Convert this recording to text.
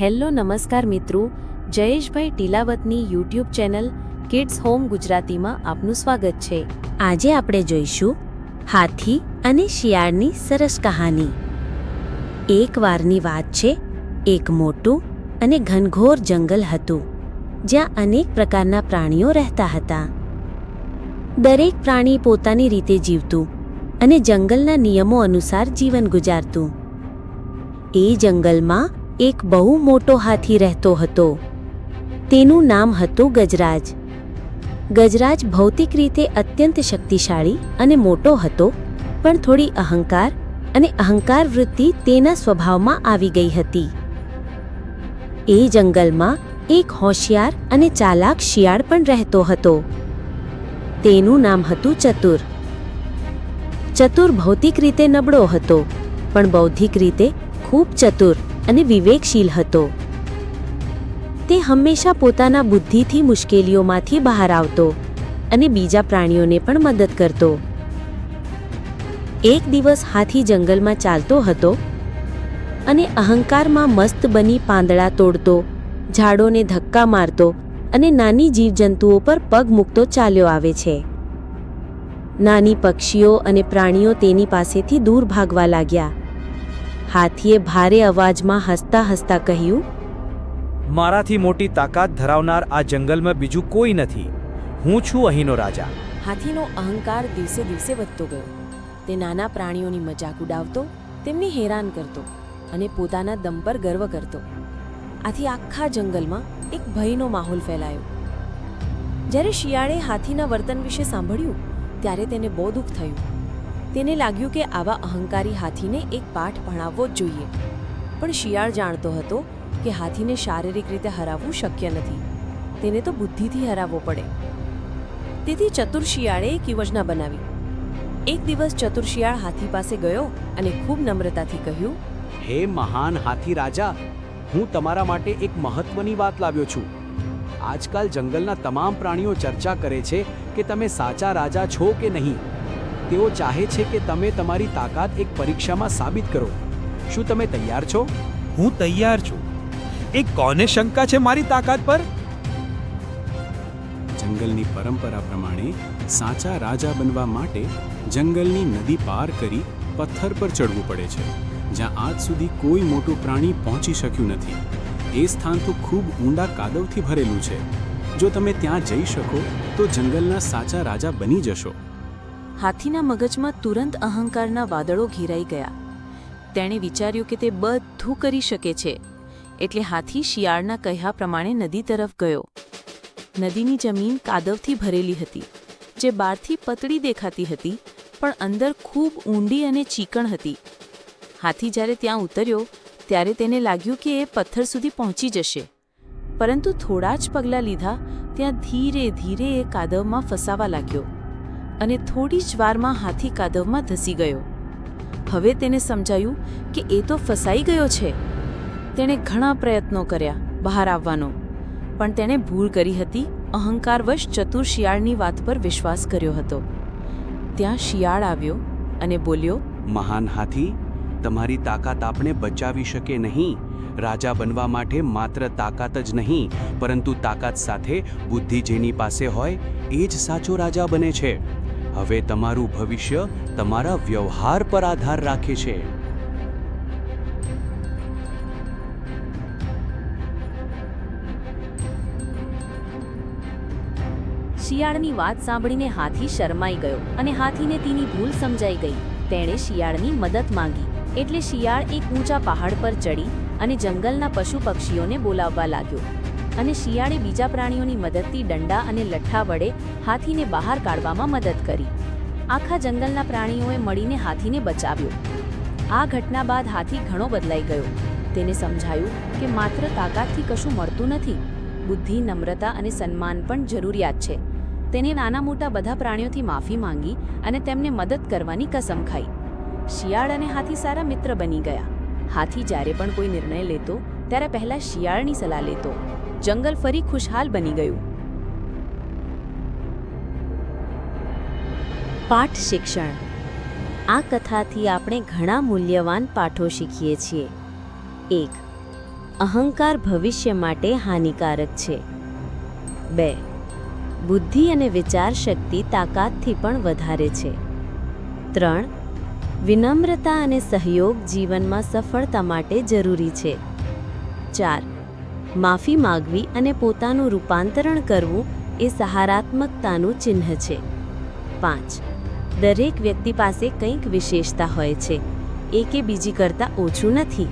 Hello નમસ્કાર મિત્રો, જયેશભાઈ ટીલાવતની યુટ્યુબ ચેનલ કિડ્સ હોમ ગુજરાતીમાં આપનું સ્વાગત છે. આજે આપણે જોઈશું હાથી અને શિયાળની સરસ કહાની. એક વારની વાત છે, એક મોટું અને ઘનઘોર જંગલ હતું, જ્યાં અનેક પ્રકારના પ્રાણીઓ રહેતા હતા. દરેક પ્રાણી પોતાની રીતે જીવતું અને જંગલના નિયમો અનુસાર જીવન ગુજારતું. એ જંગલમાં એક બહુ મોટો હાથી રહેતો હતો. તેનું નામ હતું ગજરાજ. ગજરાજ ભૌતિક રીતે અત્યંત શક્તિશાળી અને મોટો હતો, પણ થોડી અહંકાર અને અહંકાર વૃત્તિ તેના સ્વભાવમાં આવી ગઈ હતી. એ જંગલમાં એક હોશિયાર અને ચાલાક શિયાળ પણ રહેતો હતો. તેનું નામ હતું ચતુર. ચતુર ભૌતિક રીતે નબળો હતો, પણ બૌદ્ધિક રીતે ખૂબ ચતુર. અને વિવેકશીલ હતો. તે હંમેશા પોતાના બુદ્ધિથી મુશ્કેલીઓમાંથી બહાર આવતો અને બીજા પ્રાણીઓને પણ મદદ કરતો. એક દિવસ હાથી જંગલમાં ચાલતો હતો અને અહંકારમાં મસ્ત બની પાંદડા તોડતો, ઝાડોને ધક્કા મારતો અને નાની જીવજંતુઓ પર પગ મૂકતો ચાલ્યો આવે છે. નાની પક્ષીઓ અને પ્રાણીઓ તેની પાસેથી દૂર ભાગવા લાગ્યા. હાથીએ ભારે અવાજમાં હસતા હસતા કહ્યું મારાથી મોટી તાકાત ધરાવનાર આ જંગલમાં બીજું કોઈ નથી. હું છું અહીંનો રાજા. હાથીનો અહંકાર દિવસે દિવસે વધતો ગયો. તે નાના પ્રાણીઓની મજાક ઉડાવતો તેમને હેરાન કરતો અને પોતાના દમ પર ગર્વ કરતો. આથી આખા જંગલમાં એક ભયનો માહોલ ફેલાયો. જ્યારે શિયાળે હાથીના વર્તન વિશે સાંભળ્યું ત્યારે તેને બહુ દુઃખ થયું. તેને લાગ્યું કે આવા અહંકારી હાથીને એક પાઠ ભણાવવો જ જોઈએ. પણ શિયાળ જાણતો હતો કે હાથીને શારીરિક રીતે હરાવવું શક્ય નથી. તેને તો બુદ્ધિથી હરાવવો પડે. તેથી ચતુર શિયાળે એક યોજના બનાવી. એક દિવસ ચતુર શિયાળ હાથી પાસે ગયો અને ખૂબ નમ્રતાથી કહ્યું, હે મહાન હાથી રાજા, હું તમારા માટે એક મહત્વની વાત લાવ્યો છું. આજકાલ જંગલના તમામ પ્રાણીઓ ચર્ચા કરે છે કે તમે સાચા રાજા છો કે નહીં. તેઓ ચાહે છે કે તમે તમારી તાકાત એક પરીક્ષામાં સાબિત કરો. શું તમે તૈયાર છો? હું તૈયાર છું. એ કોને શંકા છે મારી તાકાત પર? જંગલની પરંપરા પ્રમાણે સાચા રાજા બનવા માટે જંગલની નદી પાર કરી પથ્થર પર ચડવું પડે છે જ્યાં આજ સુધી કોઈ મોટું પ્રાણી પહોંચી શક્યું નથી. એ સ્થાન તો ખૂબ ઊંડા કાદવથી ભરેલું છે. જો તમે ત્યાં જઈ શકો તો જંગલના સાચા રાજા બની જશો. હાથીના મગજમાં તુરંત અહંકારના વાદળો ઘેરાઈ ગયા. તેણે વિચાર્યું કે તે બધું કરી શકે છે. એટલે હાથી શિયાળના કહ્યા પ્રમાણે નદી તરફ ગયો. નદીની જમીન કાદવથી ભરેલી હતી, જે બહારથી પતળી દેખાતી હતી, પણ અંદર ખૂબ ઊંડી અને ચીકણ હતી. હાથી જ્યારે ત્યાં ઉતર્યો, ત્યારે તેને લાગ્યું કે એ પથ્થર સુધી પહોંચી જશે. પરંતુ થોડા જ પગલાં લીધા, ત્યાં ધીરે ધીરે એ કાદવમાં ફસાવા લાગ્યો. અને થોડી જ વારમાં હાથી કાદવમાં ધસી ગયો. હવે તેને સમજાયું કે એ તો ફસાઈ ગયો છે. તેણે ઘણા પ્રયત્નો કર્યા બહાર આવવાનો, પણ તેણે ભૂલ કરી હતી, અહંકારવશ ચતુર શિયાળની વાત પર વિશ્વાસ કર્યો હતો. ત્યાં શિયાળ આવ્યો અને બોલ્યો, મહાન હાથી, તમારી તાકાત આપણે બચાવી શકે નહીં. રાજા બનવા માટે માત્ર તાકાત જ નહીં, પરંતુ તાકાત સાથે બુદ્ધિ જેની પાસે હોય, એ જ સાચો રાજા બને છે. હવે તમારું ભવિષ્ય તમારા વ્યવહાર પર આધાર રાખે છે. શિયાળની વાત સાંભળીને હાથી શરમાઈ ગયો અને હાથીને તેની ભૂલ સમજાઈ ગઈ. તેણે શિયાળની મદદ માંગી. એટલે શિયાળ એક ઊંચા પહાડ પર ચડી અને જંગલના પશુ પક્ષીઓને બોલાવવા લાગ્યો. અને શિયાળે બીજા પ્રાણીઓની મદદથી દંડા અને લઠ્ઠા વડે હાથીને બહાર કાઢવામાં મદદ કરી. આખા જંગલના પ્રાણીઓએ મળીને હાથીને બચાવ્યો. આ ઘટના બાદ હાથી ઘણો બદલાઈ ગયો. તેને સમજાયું કે માત્ર તાકાતથી કશું મળતું નથી. બુદ્ધિ, નમ્રતા અને સન્માન પણ જરૂરિયાત છે. તેને નાના મોટા બધા પ્રાણીઓથી માફી માંગી અને તેમને મદદ કરવાની કસમ ખાઈ. શિયાળ અને હાથી સારા મિત્ર બની ગયા. હાથી જ્યારે પણ કોઈ નિર્ણય લેતો, ત્યારે પહેલા શિયાળની સલાહ લેતો. જંગલ ફરી ખુશહાલ બની ગયું. પાઠ શિક્ષણ. આ કથાથી આપણે ઘણા મૂલ્યવાન પાઠો શીખીએ છીએ. એક, અહંકાર ભવિષ્ય માટે હાનિકારક છે. બે, બુદ્ધિ અને વિચાર શક્તિ તાકાતથી પણ વધારે છે. ત્રણ, વિનમ્રતા અને સહયોગ જીવનમાં સફળતા માટે જરૂરી છે. ચાર માફી માગવી અને પોતાનું રૂપાંતરણ કરવું એ સહારાત્મકતાનું ચિહ્ન છે. પાંચ. દરેક વ્યક્તિ પાસે કંઈક વિશેષતા હોય છે, એ કે બીજી કરતાં ઓછું નથી.